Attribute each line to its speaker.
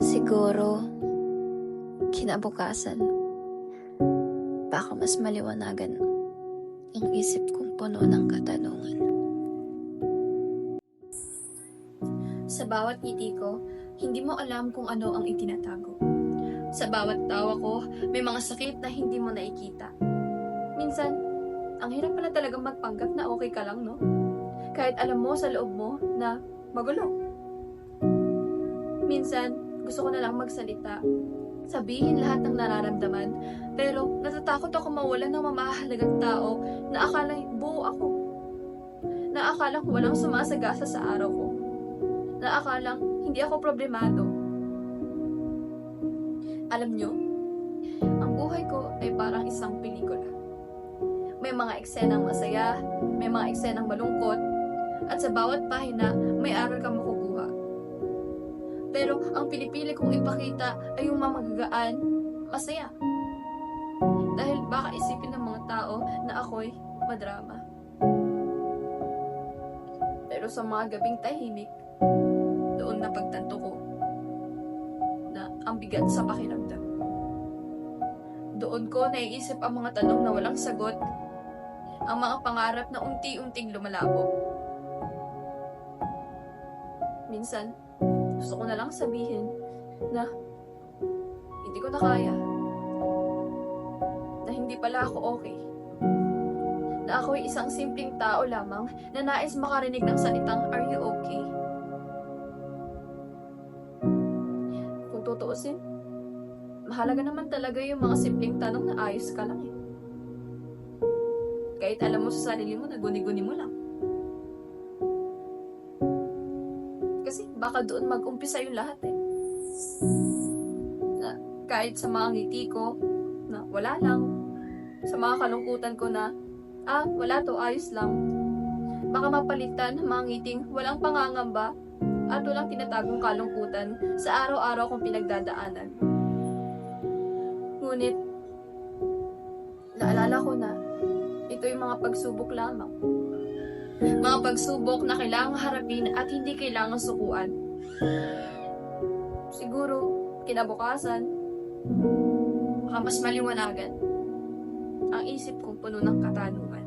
Speaker 1: Siguro, kinabukasan, baka mas maliwanagan ang isip kong puno ng katanungan.
Speaker 2: Sa bawat ngiti ko, hindi mo alam kung ano ang itinatago. Sa bawat tawa ko, may mga sakit na hindi mo nakikita. Minsan, ang hirap pala talagang magpanggap na okay ka lang, no? Kahit alam mo sa loob mo na magulo. Minsan, gusto ko na lang magsalita. Sabihin lahat ng nararamdaman, pero natatakot ako mawalan ng mamahalagang tao na akala buo ako. Na akalang walang sumasagasa sa araw ko na akalang hindi ako problemado. Alam nyo, ang buhay ko ay parang isang pelikula. May mga eksenang masaya, may mga eksenang malungkot, at sa bawat pahina, may aral kang makukuha. Pero ang pinipili kong ipakita ay yung mamagagaan, masaya. Dahil baka isipin ng mga tao na ako'y madrama. Pero sa mga gabing tahimik, doon na pagtanto ko na ang bigat sa pakiramdam. Doon ko naiisip ang mga tanong na walang sagot, ang mga pangarap na unti-unting lumalabo. Minsan, gusto ko na lang sabihin na hindi ko na kaya. Na hindi pala ako okay. Na ako'y isang simpleng tao lamang na nais makarinig ng salitang, Are you okay? Kung tutuusin, mahalaga naman talaga yung mga simpleng tanong na ayos ka lang eh. Kahit alam mo sa sarili mo na guni-guni mo lang. Kasi baka doon mag-umpisa yung lahat eh. Na kahit sa mga ngiti ko, na wala lang. Sa mga kalungkutan ko na, ah, wala to, ayos lang. Baka mapalitan ng mga ngiting walang pangangamba at walang tinatagong kalungkutan sa araw-araw kong pinagdadaanan. Ngunit, naalala ko na, ito yung mga pagsubok lamang. Mga pagsubok na kailangang harapin at hindi kailangang sukuan. Siguro, kinabukasan, baka mas maliwanagan ang isip kong puno ng katanungan.